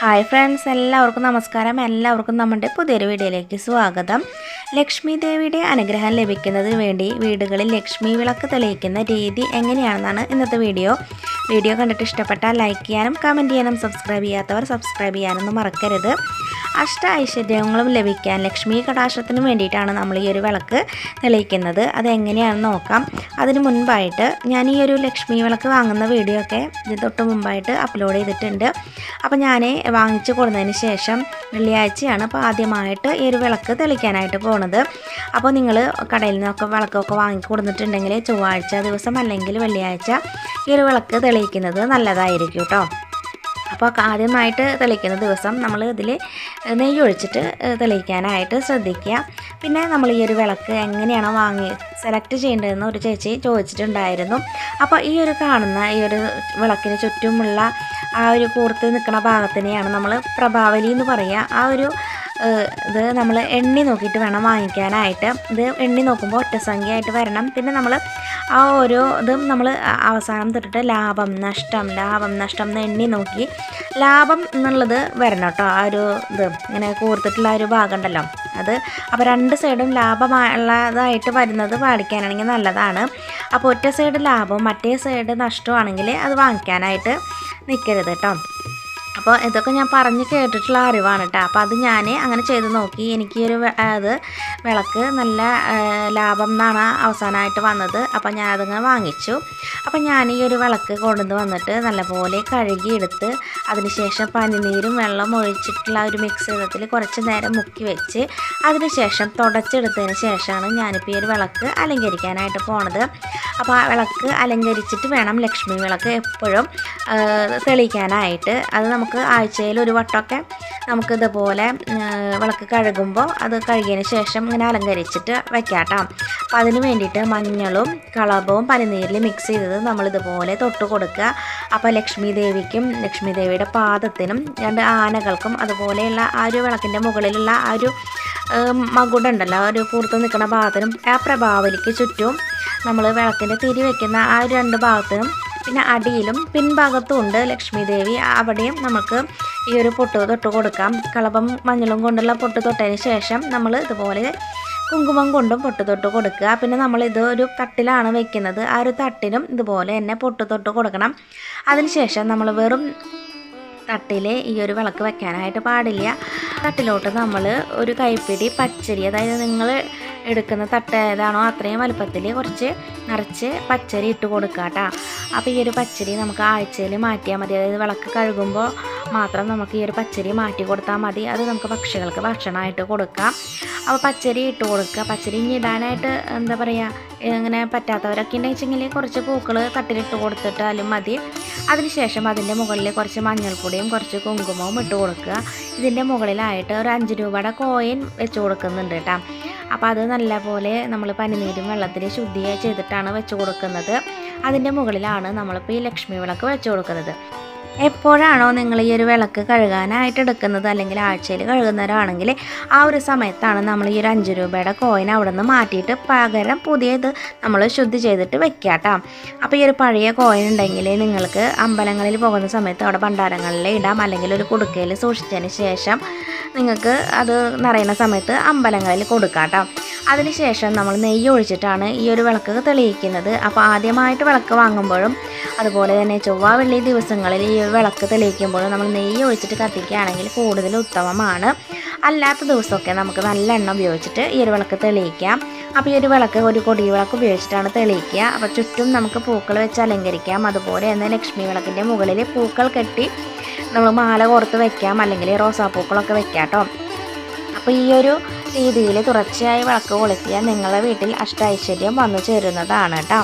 Hi friends എല്ലാവർക്കും നമസ്കാരം. എല്ലാവർക്കും നമ്മുടെ പുതിയൊരു വീഡിയോയിലേക്ക് സ്വാഗതം. ലക്ഷ്മി ദേവിയുടെ അനുഗ്രഹം ലഭിക്കുന്നതിന് വേണ്ടി വീടുകളിൽ ലക്ഷ്മി വിളക്ക് തെളിയിക്കുന്ന രീതി എങ്ങനെയാണെന്നാണ് ഇന്നത്തെ വീഡിയോ. വീഡിയോ കണ്ടിട്ട് ഇഷ്ടപ്പെട്ടാൽ ലൈക്ക് ചെയ്യാനും കമന്റ് ചെയ്യാനും സബ്സ്ക്രൈബ് ചെയ്യാത്തവർ സബ്സ്ക്രൈബ് ചെയ്യാനൊന്നും മറക്കരുത്. അഷ്ട ഐശ്വര്യങ്ങളും ലഭിക്കാൻ ലക്ഷ്മി കടാക്ഷത്തിന് വേണ്ടിയിട്ടാണ് നമ്മൾ ഈ ഒരു വിളക്ക് തെളിയിക്കുന്നത്. അതെങ്ങനെയാണെന്ന് നോക്കാം. അതിന് മുൻപായിട്ട് ഞാൻ ഈ ഒരു ലക്ഷ്മി വിളക്ക് വാങ്ങുന്ന വീഡിയോ ഒക്കെ ഇത് തൊട്ട് മുമ്പായിട്ട് അപ്ലോഡ് ചെയ്തിട്ടുണ്ട്. അപ്പോൾ ഞാൻ വാങ്ങിച്ചു കൊടുത്തതിന് ശേഷം വെള്ളിയാഴ്ചയാണ് അപ്പോൾ ആദ്യമായിട്ട് ഈ ഒരു വിളക്ക് തെളിക്കാനായിട്ട് പോണത്. അപ്പോൾ നിങ്ങൾ കടയിൽ നിന്നൊക്കെ വിളക്കൊക്കെ വാങ്ങി കൊടുത്തിട്ടുണ്ടെങ്കിൽ ചൊവ്വാഴ്ച ദിവസം അല്ലെങ്കിൽ വെള്ളിയാഴ്ച ഈ ഒരു വിളക്ക് തെളിയിക്കുന്നത് നല്ലതായിരിക്കും കേട്ടോ അപ്പോൾ ആദ്യമായിട്ട് തെളിയിക്കുന്ന ദിവസം നമ്മൾ ഇതിൽ നെയ്യ് ഒഴിച്ചിട്ട് തെളിയിക്കാനായിട്ട് ശ്രദ്ധിക്കുക. പിന്നെ നമ്മൾ ഈ ഒരു വിളക്ക് എങ്ങനെയാണോ വാങ്ങി സെലക്ട് ചെയ്യേണ്ടതെന്ന് ഒരു ചേച്ചി ചോദിച്ചിട്ടുണ്ടായിരുന്നു. അപ്പോൾ ഈ ഒരു കാണുന്ന ഈ ഒരു വിളക്കിന് ചുറ്റുമുള്ള ആ ഒരു കൂർത്ത് നിൽക്കുന്ന ഭാഗത്തിനെയാണ് നമ്മൾ പ്രഭാവലി എന്ന് പറയുക. ആ ഒരു ഇത് നമ്മൾ എണ്ണി നോക്കിയിട്ട് വേണം വാങ്ങിക്കാനായിട്ട്. ഇത് എണ്ണി നോക്കുമ്പോൾ ഒറ്റസംഖ്യ ആയിട്ട് വരണം. പിന്നെ നമ്മൾ ആ ഓരോ ഇതും നമ്മൾ അവസാനം തൊട്ടിട്ട് ലാഭം നഷ്ടം ലാഭം നഷ്ടം എന്ന് എണ്ണി നോക്കി ലാഭം എന്നുള്ളത് വരണം കേട്ടോ. ആ ഒരു ഇത് ഇങ്ങനെ കൂർത്തിട്ടുള്ള ആ ഒരു ഭാഗം ഉണ്ടല്ലോ അത് അപ്പോൾ രണ്ട് സൈഡും ലാഭമുള്ളതായിട്ട് വരുന്നത് പാടിക്കാനാണെങ്കിൽ നല്ലതാണ്. അപ്പോൾ ഒറ്റ സൈഡ് ലാഭവും മറ്റേ സൈഡ് നഷ്ടമാണെങ്കിൽ അത് വാങ്ങിക്കാനായിട്ട് നിൽക്കരുത് കേട്ടോ. അപ്പോൾ ഇതൊക്കെ ഞാൻ പറഞ്ഞ് കേട്ടിട്ടുള്ള അറിവാണ് കേട്ടോ അപ്പോൾ അത് ഞാൻ അങ്ങനെ ചെയ്ത് നോക്കി. എനിക്ക് ഒരു അത് വിളക്ക് നല്ല ലാഭം എന്നാണ് അവസാനമായിട്ട് വന്നത്. അപ്പോൾ ഞാൻ അതങ്ങനെ വാങ്ങിച്ചു. അപ്പോൾ ഞാൻ ഈ ഒരു വിളക്ക് കൊണ്ടുവന്ന് വന്നിട്ട് നല്ലപോലെ കഴുകിയെടുത്ത് അതിനുശേഷം പനിനീരും വെള്ളം ഒഴിച്ചിട്ടുള്ള ഒരു മിക്സ് ചെയ്തതിൽ കുറച്ച് നേരം മുക്കി വെച്ച് അതിനുശേഷം തുടച്ചെടുത്തതിന് ശേഷമാണ് ഞാനിപ്പോൾ ഈ ഒരു വിളക്ക് അലങ്കരിക്കാനായിട്ട് പോണത്. അപ്പോൾ ആ വിളക്ക് അലങ്കരിച്ചിട്ട് വേണം ലക്ഷ്മി വിളക്ക് എപ്പോഴും തെളിയിക്കാനായിട്ട്. അത് നമുക്ക് ആഴ്ചയിൽ ഒരു വട്ടമൊക്കെ നമുക്ക് ഇതുപോലെ വിളക്ക് കഴുകുമ്പോൾ അത് കഴുകിയതിന് ശേഷം ഇങ്ങനെ അലങ്കരിച്ചിട്ട് വെക്കാട്ടോ. കേട്ടോ അപ്പം അതിന് വേണ്ടിയിട്ട് മഞ്ഞളും കളഭവും പനിനീരിൽ മിക്സ് ചെയ്തത് നമ്മളിതുപോലെ തൊട്ട് കൊടുക്കുക. അപ്പോൾ ലക്ഷ്മി ദേവിക്കും ലക്ഷ്മി ദേവിയുടെ പാദത്തിനും രണ്ട് ആനകൾക്കും അതുപോലെയുള്ള ആ ഒരു വിളക്കിന്റെ മുകളിലുള്ള ആ ഒരു മകുടുണ്ടല്ലോ ഒരു കൂർത്ത് നിൽക്കുന്ന ഭാഗത്തിനും ആ പ്രഭാവലിക്ക് ചുറ്റും നമ്മൾ വിളക്കിന്റെ തിരി വയ്ക്കുന്ന ആ രണ്ട് ഭാഗത്തിനും പിന്നെ അടിയിലും പിൻഭാഗത്തും ഉണ്ട് ലക്ഷ്മി ദേവി അവിടെയും നമുക്ക് ഈ ഒരു പൊട്ട് തൊട്ട് കൊടുക്കാം. കളഭം മഞ്ഞളും കൊണ്ടുള്ള പൊട്ട് തൊട്ടതിന് ശേഷം നമ്മൾ ഇതുപോലെ കുങ്കുമം കൊണ്ടും പൊട്ട് തൊട്ട് കൊടുക്കുക. പിന്നെ നമ്മൾ ഇത് ഒരു തട്ടിലാണ് വെക്കുന്നത്. ആ ഒരു തട്ടിലും ഇതുപോലെ തന്നെ പൊട്ട് തൊട്ട് കൊടുക്കണം. അതിനുശേഷം നമ്മൾ വെറും തട്ടിൽ ഈ ഒരു വിളക്ക് വെക്കാനായിട്ട് പാടില്ല. തട്ടിലോട്ട് നമ്മൾ ഒരു കൈപ്പിടി പച്ചരി അതായത് നിങ്ങൾ എടുക്കുന്ന തട്ട ഏതാണോ അത്രയും വലുപ്പത്തിൽ കുറച്ച് നിറച്ച് പച്ചരി ഇട്ട് കൊടുക്കുക കേട്ടോ. അപ്പോൾ ഈ ഒരു പച്ചരി നമുക്ക് ആഴ്ചയിൽ മാറ്റിയാൽ മതി. അതായത് വിളക്ക് കഴുകുമ്പോൾ മാത്രം നമുക്ക് ഈ ഒരു പച്ചരി മാറ്റി കൊടുത്താൽ മതി. അത് നമുക്ക് പക്ഷികൾക്ക് ഭക്ഷണമായിട്ട് കൊടുക്കാം. അപ്പോൾ പച്ചരി ഇട്ട് കൊടുക്കുക. പച്ചരി ഇനി ഇടാനായിട്ട് എന്താ പറയുക ഇങ്ങനെ പറ്റാത്തവരൊക്കെ ഉണ്ടെങ്കിൽ കുറച്ച് പൂക്കൾ തട്ടിലിട്ട് കൊടുത്തിട്ടാലും മതി. അതിനുശേഷം അതിന്റെ മുകളിൽ കുറച്ച് മഞ്ഞൾപ്പൊടിയും കുറച്ച് കുങ്കുമവും ഇട്ട് കൊടുക്കുക. ഇതിന്റെ മുകളിലായിട്ട് ഒരു അഞ്ച് രൂപയുടെ കോയിൻ വെച്ച് കൊടുക്കുന്നുണ്ട് കേട്ടോ. അപ്പോൾ അത് നല്ലപോലെ നമ്മൾ പനിനീരും വെള്ളത്തിൽ ശുദ്ധിയായി ചെയ്തിട്ടാണ് വെച്ച് കൊടുക്കുന്നത്. അതിന്റെ മുകളിലാണ് നമ്മളിപ്പോൾ ഈ ലക്ഷ്മി വിളക്ക് വെച്ച് കൊടുക്കുന്നത്. എപ്പോഴാണോ നിങ്ങൾ ഈ ഒരു വിളക്ക് കഴുകാനായിട്ട് എടുക്കുന്നത് അല്ലെങ്കിൽ ആഴ്ചയിൽ കഴുകുന്നവരാണെങ്കിൽ ആ ഒരു സമയത്താണ് നമ്മൾ ഈ ഒരു അഞ്ച് രൂപയുടെ കോയിൻ അവിടെ നിന്ന് മാറ്റിയിട്ട് പകരം പുതിയത് നമ്മൾ ശുദ്ധി ചെയ്തിട്ട് വെക്കുക കേട്ടോ. അപ്പോൾ ഈ ഒരു പഴയ കോയിൻ ഉണ്ടെങ്കിൽ നിങ്ങൾക്ക് അമ്പലങ്ങളിൽ പോകുന്ന സമയത്ത് അവിടെ ഭണ്ഡാരങ്ങളിൽ ഇടാം. അല്ലെങ്കിൽ ഒരു കുടുക്കയിൽ സൂക്ഷിച്ചതിന് ശേഷം നിങ്ങൾക്ക് അത് നിറയുന്ന സമയത്ത് അമ്പലങ്ങളിൽ കൊടുക്കാം കേട്ടോ. അതിനുശേഷം നമ്മൾ നെയ്യ് ഒഴിച്ചിട്ടാണ് ഈ ഒരു വിളക്ക് തെളിയിക്കുന്നത്. അപ്പോൾ ആദ്യമായിട്ട് വിളക്ക് വാങ്ങുമ്പോഴും അതുപോലെ തന്നെ ചൊവ്വ വെള്ളി ദിവസങ്ങളിൽ ഈ വിളക്ക് തെളിയിക്കുമ്പോൾ നമ്മൾ നെയ്യ് ഒഴിച്ചിട്ട് കത്തിക്കുകയാണെങ്കിൽ കൂടുതൽ ഉത്തമമാണ്. അല്ലാത്ത ദിവസമൊക്കെ നമുക്ക് നല്ല എണ്ണ ഉപയോഗിച്ചിട്ട് ഈ ഒരു വിളക്ക് തെളിയിക്കാം. അപ്പോൾ ഈ ഒരു വിളക്ക് ഒരു കൊടി വിളക്ക് ഉപയോഗിച്ചിട്ടാണ് തെളിയിക്കുക. അപ്പോൾ ചുറ്റും നമുക്ക് പൂക്കൾ വെച്ച് അലങ്കരിക്കാം. അതുപോലെ തന്നെ ലക്ഷ്മി വിളക്കിന്റെ മുകളിൽ പൂക്കൾ കെട്ടി നമ്മൾ മാല കോർത്ത് വെക്കാം. അല്ലെങ്കിൽ റോസാപ്പൂക്കളൊക്കെ വെക്കാം കേട്ടോ. അപ്പോൾ ഈ ഒരു രീതിയിൽ തുടർച്ചയായി വിളക്ക് കൊളുത്തിയാൽ നിങ്ങളുടെ വീട്ടിൽ അഷ്ടൈശ്വര്യം വന്നു ചേരുന്നതാണ് കേട്ടോ.